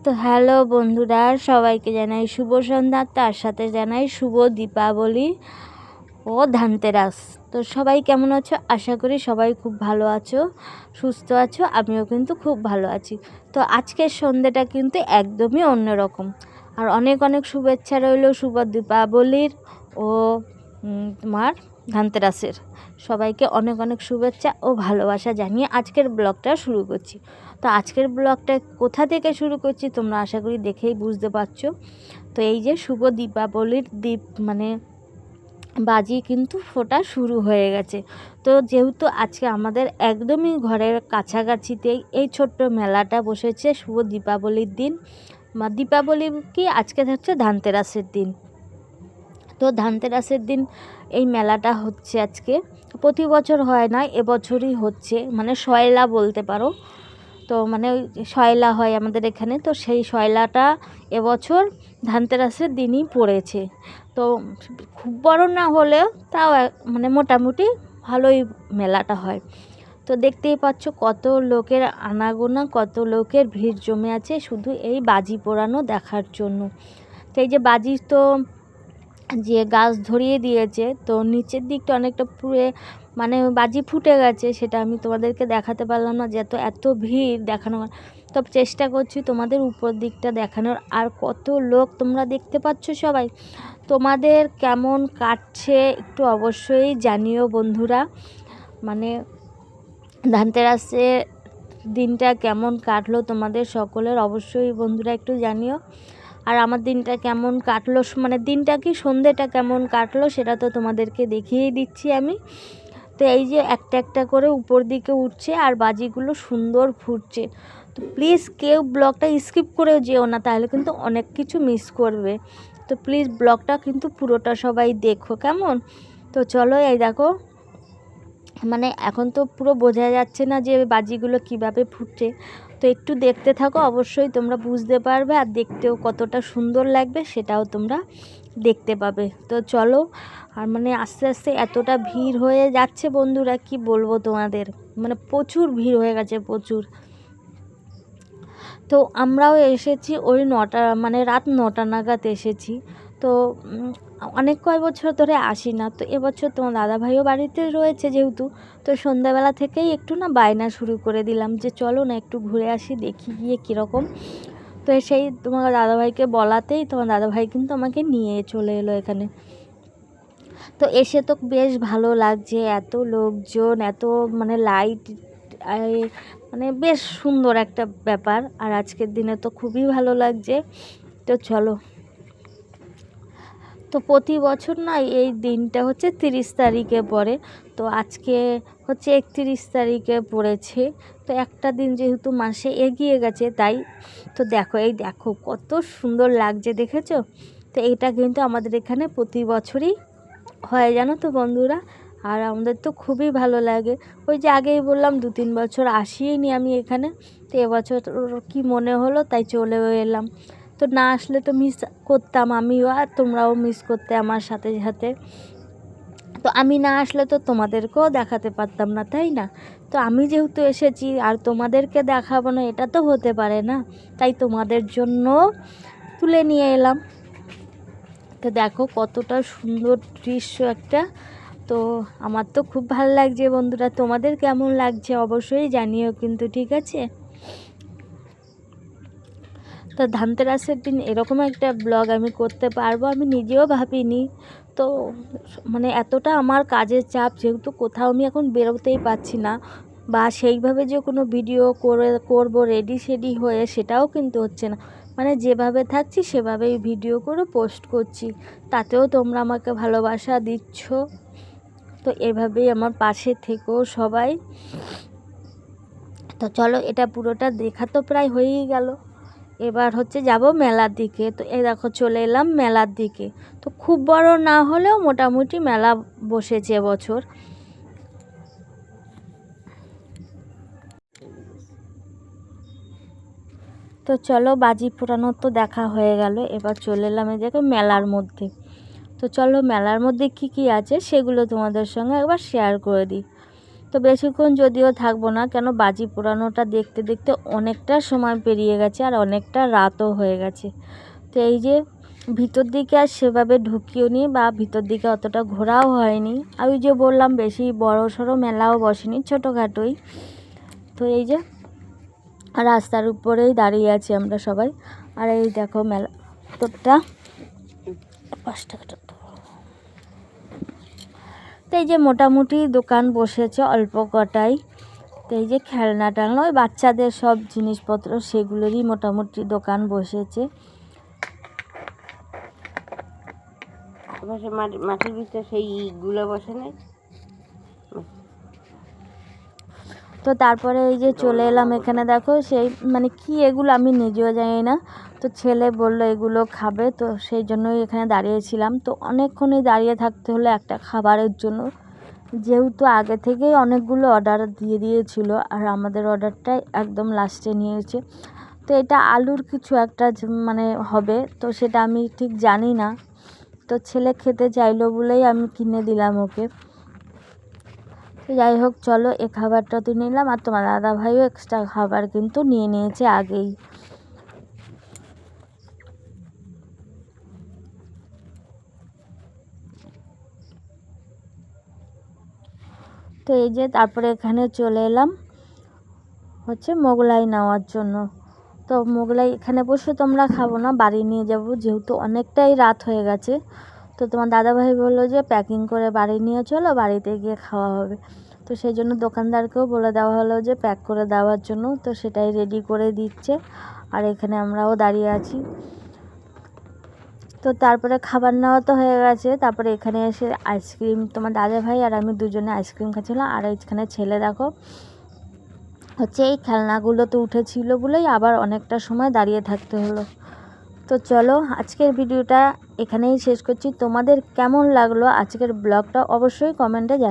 তো হ্যালো বন্ধুরা, সবাইকে জানাই শুভ সন্ধ্যা, তার সাথে জানাই শুভ দীপাবলি ও ধানতেরাস। তো সবাই কেমন আছো? আশা করি সবাই খুব ভালো আছো, সুস্থ আছো, আমিও কিন্তু খুব ভালো আছি। তো আজকের সন্ধ্যেটা কিন্তু একদমই অন্যরকম। আর অনেক অনেক শুভেচ্ছা রইল শুভ দীপাবলির ও তোমার ধানতেরাসের সবাইকে অনেক অনেক শুভেচ্ছা ও ভালোবাসা জানিয়ে আজকের ব্লগটা শুরু করছি। তো আজকের ব্লগটা কোথা থেকে শুরু করছি তোমরা আশা করি দেখেই বুঝতে পারছ। তো এই যে শুভ দীপাবলির দ্বীপ মানে বাজি কিন্তু ফোটা শুরু হয়ে গেছে। তো যেহেতু আজকে আমাদের একদমই ঘরের কাছাকাছিতেই এই ছোট্ট মেলাটা বসেছে শুভ দীপাবলির দিন। বা দীপাবলি কি আজকে হচ্ছে ধানতেরাসের দিন। তো ধানতেরাসের দিন এই মেলাটা হচ্ছে আজকে। প্রতি বছর হয় না, এবছরই হচ্ছে। মানে শয়লা বলতে পারো। তো মানে ওই শয়লা হয় আমাদের এখানে, তো সেই শয়লাটা এবছর ধানতেরাসের দিনই পড়েছে। তো খুব বড় না হলেও তাও মানে মোটামুটি ভালোই মেলাটা হয়। তো দেখতেই পাচ্ছ কত লোকের আনাগোনা, কত লোকের ভিড় জমে আছে শুধু এই বাজি পোড়ানো দেখার জন্য। তো এই যে বাজি তো যে গাছ ধরিয়ে দিয়েছে, তো নিচের দিকটা অনেকটা পুড়ে মানে বাজি ফুটে গেছে, সেটা আমি তোমাদেরকে দেখাতে পারলাম না যেহেতু এত ভিড় দেখানো তো চেষ্টা করছি তোমাদের উপর দিকটা দেখানোর। আর কত লোক তোমরা দেখতে পাচ্ছ সবাই? তোমাদের কেমন কাটছে একটু অবশ্যই জানিও বন্ধুরা। মানে ধানতেরাসের দিনটা কেমন কাটলো তোমাদের সকলের অবশ্যই বন্ধুরা একটু জানিও। আর আমার দিনটা কেমন কাটলো? মানে দিনটা কি সন্ধেটা কেমন কাটলো সেটা তো তোমাদেরকে দেখিয়েই দিচ্ছি আমি। তো এই যে একটা একটা করে উপর দিকে উঠছে আর বাজিগুলো সুন্দর ফুটছে। তো প্লিজ কেউ ব্লগটা স্কিপ করেও যেও না, তাহলে কিন্তু অনেক কিছু মিস করবে। তো প্লিজ ব্লগটা কিন্তু পুরোটা সবাই দেখো, কেমন? তো চলো এই দেখো। মানে এখন তো পুরো বোঝা যাচ্ছে না যে বাজিগুলো কীভাবে ফুটছে। তো একটু দেখতে থাকো, অবশ্যই তোমরা বুঝতে পারবে আর দেখতেও কতটা সুন্দর লাগবে সেটাও তোমরা দেখতে পাবে। তো চলো, আর মানে আস্তে আস্তে এতটা ভিড় হয়ে যাচ্ছে বন্ধুরা, কি বলব তোমাদের? মানে প্রচুর ভিড় হয়ে গেছে, প্রচুর। তো আমরাও এসেছি, ওই নটা মানে রাত নটা নাগাদ এসেছি। তো অনেক কয় বছর ধরে আসি না, তো এবছর তোমার দাদাভাইও বাড়িতে রয়েছে যেহেতু, তো সন্ধ্যাবেলা থেকেই একটু না বায়না শুরু করে দিলাম যে চলো না একটু ঘুরে আসি, দেখি গিয়ে কীরকম। তো সেই তোমার দাদাভাইকে বলাতেই তোমার দাদাভাই কিন্তু আমাকে নিয়ে চলে এলো এখানে। তো এসে তো বেশ ভালো লাগছে, এত লোকজন, এত মানে লাইট মানে বেশ সুন্দর একটা ব্যাপার। আর আজকের দিনে তো খুবই ভালো লাগছে। তো চলো। তো প্রতি বছর না এই দিনটা হচ্ছে তিরিশ তারিখে পড়ে। তো আজকে হচ্ছে একত্রিশ তারিখে পড়েছে। তো একটা দিন যেহেতু মাসে এগিয়ে গেছে, তাই তো দেখো, এই দেখো কত সুন্দর লাগছে, দেখেছ? তো এটা কিন্তু আমাদের এখানে প্রতি বছরই হয়, জানো তো বন্ধুরা? আর আমাদের তো খুবই ভালো লাগে। ওই যে আগেই বললাম, দু তিন বছর আসিই নি আমি এখানে। তো এবছর কি মনে হলো, তাই চলেও এলাম। তো না আসলে তো মিস করতাম আমিও আর তোমরাও মিস করতে আমার সাথে সাথে। তো আমি না আসলে তো তোমাদেরকেও দেখাতে পারতাম না, তাই না? তো আমি যেহেতু এসেছি আর তোমাদেরকে দেখাবো না, এটা তো হতে পারে না। তাই তোমাদের জন্য তুলে নিয়ে এলাম। তো দেখো কতটা সুন্দর দৃশ্য একটা। তো আমার তো খুব ভালো লাগছে বন্ধুরা, তোমাদের কেমন লাগছে অবশ্যই জানিও কিন্তু, ঠিক আছে? তো ধানতেরাসের দিন এরকম একটা ব্লগ আমি করতে পারব, আমি নিজেও ভাবিনি। তো মানে এতটা আমার কাজের চাপ, যেহেতু কোথাও আমি এখন বেরোতেই পারছি না বা সেইভাবে যে কোনো ভিডিও করে, করব রেডি সেডি হয়ে সেটাও কিন্তু হচ্ছে না। মানে যেভাবে থাকছি সেভাবেই ভিডিও করে পোস্ট করছি। তাতেও তোমরা আমাকে ভালোবাসা দিচ্ছ। তো এভাবেই আমার পাশে থেকেও সবাই। তো চলো এটা পুরোটা দেখা তো প্রায় হয়েই গেল। এবার হচ্ছে যাব মেলার দিকে। তো এই দেখো চলে এলাম মেলার দিকে। তো খুব বড় না হলেও মোটামুটি মেলা বসেছে বছর তো চলো বাজি পোড়ানোর তো দেখা হয়ে গেল, এবার চলে এলাম এই দেখো মেলার মধ্যে। তো চলো মেলার মধ্যে কি কি আছে সেগুলো তোমাদের সঙ্গে একবার শেয়ার করে দিই। তো বেশিক্ষণ যদিও থাকব না, কেন বাজি পোড়ানোটা দেখতে দেখতে অনেকটা সময় পেরিয়ে গেছে আর অনেকটা রাতও হয়ে গেছে। তো এই যে ভিতর দিকে আর সেভাবে ঢুকিও নি বা ভিতর দিকে অতটা ঘোরাও হয়নি। আমি যে বললাম, বেশি বড় সড়ো মেলাও বসেনি, ছোটোখাটোই। তো এই যে রাস্তার উপরেই দাঁড়িয়ে আছি আমরা সবাই। আর এই দেখো মেলা তোরটা পাঁচ টাকাটা তো এই যে মোটামুটি দোকান বসেছে অল্প কটাই। তো এই যে খেলনা টেলনা ওই বাচ্চাদের সব জিনিসপত্র সেগুলোরই মোটামুটি দোকান বসেছে। মাটির ভিতরে সেই ইগুলো বসে নেই। তো তারপরে এই যে চলে এলাম এখানে দেখো সেই মানে কি এগুলো আমি নিজেও জানি না। তো ছেলে বলল, এগুলো খাবে। তো সেই জন্যই এখানে দাঁড়িয়েছিলাম। তো অনেকক্ষণই দাঁড়িয়ে থাকতে হলো একটা খাবারের জন্য। যেহেতু আগে থেকেই অনেকগুলো অর্ডার দিয়ে দিয়েছিল, আর আমাদের অর্ডারটাই একদম লাস্টে নিয়েছে। তো এটা আলুর কিছু একটা মানে হবে, তো সেটা আমি ঠিক জানি না। তো ছেলে খেতে চাইলো বলেই আমি কিনে দিলাম ওকে। তো যাই হোক, চলো, এ খাবারটা তো নিলাম, আর তোমার দাদা ভাইও এক্সট্রা খাবার কিন্তু নিয়ে নিয়েছে আগেই। তো এই যে তারপরে এখানে চলে এলাম হচ্ছে মোগলাই নেওয়ার জন্য। তো মোগলাই এখানে বসে তোমরা খাব না, বাড়ি নিয়ে যাব, যেহেতু অনেকটাই রাত হয়ে গেছে। তো তোমার দাদাভাই বলল যে প্যাকিং করে বাড়ি নিয়ে চলো, বাড়িতে গিয়ে খাওয়া হবে। তো সেই জন্য দোকানদারকেও বলে দেওয়া হলো যে প্যাক করে দেওয়ার জন্য। তো সেটাই রেডি করে দিচ্ছে। আর এখানে আমরাও দাঁড়িয়ে আছি। তো তারপরে খাবার নেওয়া তো হয়ে গেছে। তারপরে এখানে এসে আইসক্রিম, তোমার দাদা ভাই আর আমি দুজনে আইসক্রিম খাচ্ছিলাম। আর এখানে ছেলে দেখো, হচ্ছে এই খেলনাগুলো তো উঠেছিল বলেই আবার অনেকটা সময় দাঁড়িয়ে থাকতে হলো। তো চলো, আজকের ভিডিওটা এখানেই শেষ করছি। তোমাদের কেমন লাগল আজকের ব্লগটা অবশ্যই কমেন্টে জানি